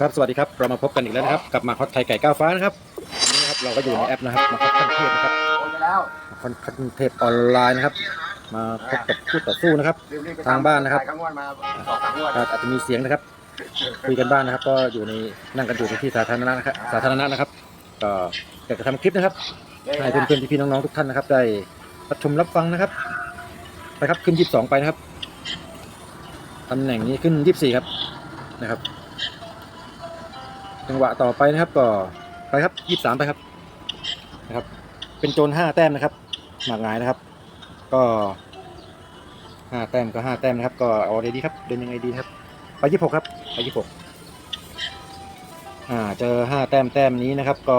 ครับสวัสดีครับเรามาพบกันอีกแล้วนะครับกับมาคอตไทยไก่ก้าวฟ้านะครับวันนี้นะครับเราก็อยู่ในแอปนะครับมาคอตขั้นเทพนะครับอนไปแล้วมาคอตขั้นเทพออนไลน์นะครับ มาพบกับคู่ต่อสู้นะครับ ทางบ้านนะครับสองสามงวดก็อาจจะมีเสียงนะครับคุยกันบ้างนะครับ ก็อยู่ในนั่งกันอยู่ในที่สาธารณะนะครับสาธารณะนะครับก็อยากจะทำคลิปนะครับให้เพื่อนๆพี่ๆน้องๆทุกท่านนะครับ ได้รับชมรับฟังนะครับไปครับขึ้น 22 ไปนะครับตำแหน่งนี้ขึ้น 24 ครับนะครับ จังหวะต่อไปนะครับก็ไปครับยี่สามไปครับนะครับ เป็นโจรห้าแต้มนะครับหมากหงายนะครับ ก็ห้าแต้มก็ห้าแต้มนะครับ ก็เอาอะไรดีครับเดินยังไงดีครับ ไปยี่หกครับไปยี่หกอ่าเจอห้าแต้มแต้มนี้นะครับก็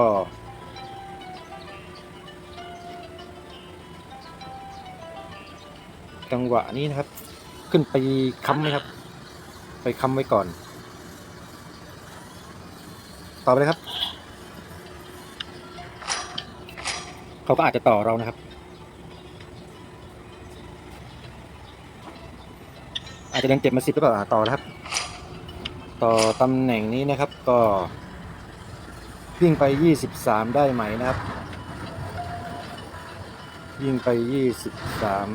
จังหวะนี้นะครับ ขึ้นไปค้ำไหมครับ ไปค้ำไว้ก่อน ต่อไปเลยครับ เขาก็อาจจะต่อเรานะครับ อาจจะเดินเก็บมาสิบหรือเปล่าต่อนะครับ ต่อตำแหน่งนี้นะครับก็วิ่งไปยี่สิบสามได้ไหมนะครับ วิ่งไปยี่สิบสาม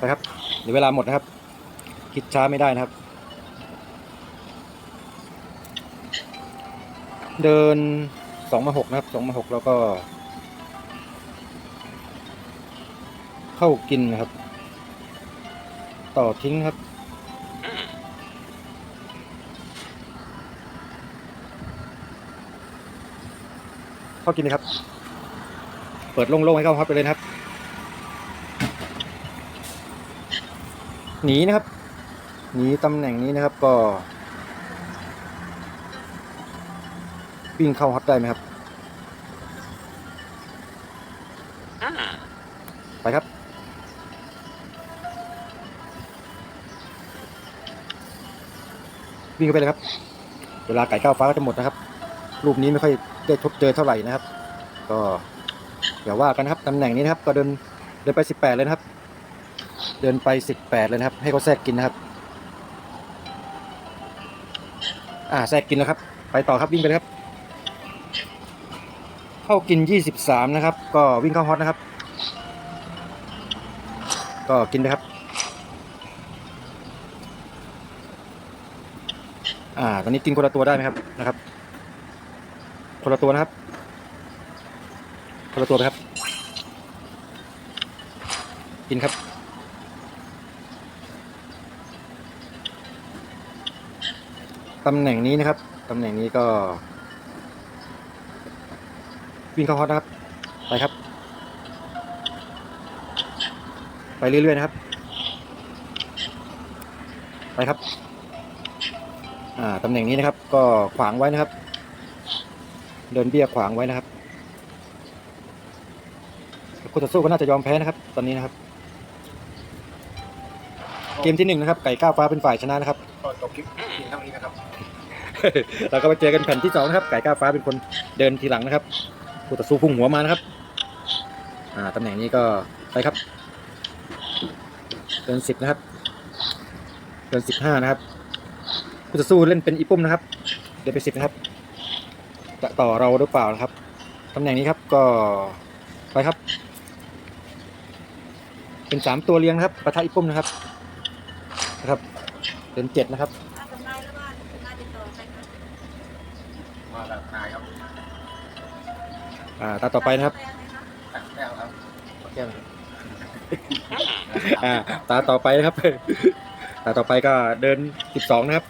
นะครับเดี๋ยวเวลาหมดนะครับ คิดช้าไม่ได้นะครับ เดินสองมาหกนะครับสองมาหกแล้วก็ เข้ากินนะครับ ต่อทิ้งครับเข้ากินเลยครับ เปิดโล่งๆให้เข้าครับไปเลยครับ หนีนะครับ หนีตำแหน่งนี้นะครับก็วิ่งเข้าฮอตได้ไหมครับ ไปครับ วิ่งเข้าไปเลยครับ เวลาไก่ก้าวฟ้าก็จะหมดนะครับ รูปนี้ไม่ค่อยได้พบเจอเท่าไหร่นะครับ ก็อย่าว่ากันนะครับตำแหน่งนี้นะครับ ก็เดินเดินไปสิบแปดเลยนะครับ เดินไปสิบแปดเลยนะครับ ให้เขาแทรกกินนะครับ อ่าแทรกกินแล้วครับ ไปต่อครับวิ่งไปเลยครับ เข้ากินยี่สิบสามนะครับ ก็วิ่งเข้าฮอตนะครับ ก็กินไปครับ อ่าตอนนี้กินคนละตัวได้ไหมครับนะครับ คนละตัวนะครับ คนละตัวไปครับ กินครับ ตำแหน่งนี้นะครับ ตำแหน่งนี้ก็ วิ่งเข้าฮอตนะครับ ไปครับ ไปเรื่อยๆนะครับ ไปครับ อ่า ตำแหน่งนี้นะครับ ก็ขวางไว้นะครับ เดินเบี้ยขวางไว้นะครับคู่ต่อสู้ก็น่าจะยอมแพ้นะครับ ตอนนี้นะครับ เกมที่หนึ่งนะครับ ไก่ก้าวฟ้าเป็นฝ่ายชนะนะครับ จบคลิปเพียงเท่านี้นะครับ เราก็ไปเจอกันแผ่นที่สองนะครับ ไก่ก้าวฟ้าเป็นคนเดินทีหลังนะครับคู่ต่อสู้พุ่งหัวมานะครับ อ่าตำแหน่งนี้ก็ไปครับ เดินสิบนะครับ เดินสิบห้านะครับคู่ต่อสู้เล่นเป็นอีปุ่มนะครับ เดินไปสิบนะครับจะต่อเราหรือเปล่านะครับตำแหน่งนี้ครับก็ไปครับ เป็นสามตัวเรียงนะครับปะทะอีปุ่มนะครับนะครับ เป็นเจ็ดนะครับมากับนายแล้วว่านายติดต่อใครคะมาแบบนายครับอ่าตาต่อไปนะครับแก้วครับแก้วอ่าตาต่อไปนะครับ ตาต่อไปก็เดินสิบสองนะครับ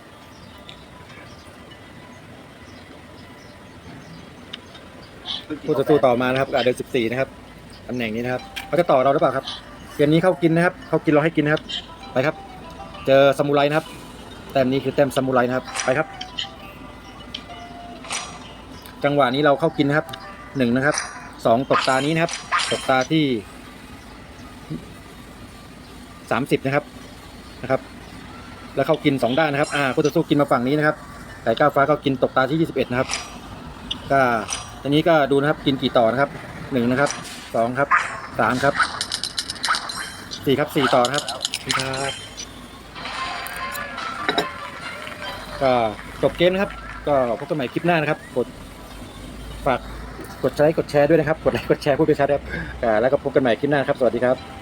ผู้ต่อสู้ต่อมานะครับอ่าเดินสิบสี่นะครับตำแหน่งนี้นะครับเขาจะต่อเราหรือเปล่าครับเกมนี้เข้ากินนะครับ เข้ากินเราให้กินนะครับ ไปครับ เจอซามูไรนะครับ แต้มนี้คือแต้มซามูไรนะครับ ไปครับ จังหวะนี้เราเข้ากินนะครับหนึ่งนะครับสองตกตานี้นะครับ ตกตาที่สามสิบนะครับนะครับ แล้วเข้ากินสองด้านนะครับ อ่าคู่ต่อสู้กินมาฝั่งนี้นะครับไก่ก้าวฟ้าก็กินตกตาที่ยี่สิบเอ็ดนะครับ ก็ทีนี้ก็ดูนะครับกินกี่ต่อนะครับหนึ่งนะครับสองครับสามครับสี่ครับสี่ต่อนะครับขอบคุณครับ ก็จบเกมนะครับ ก็พบกันใหม่คลิปหน้านะครับ กดฝากกดไลค์กดแชร์ด้วยนะครับ กดไลค์กดแชร์พูดไปชัดครับอ่าแล้วก็พบกันใหม่คลิปหน้าครับ สวัสดีครับ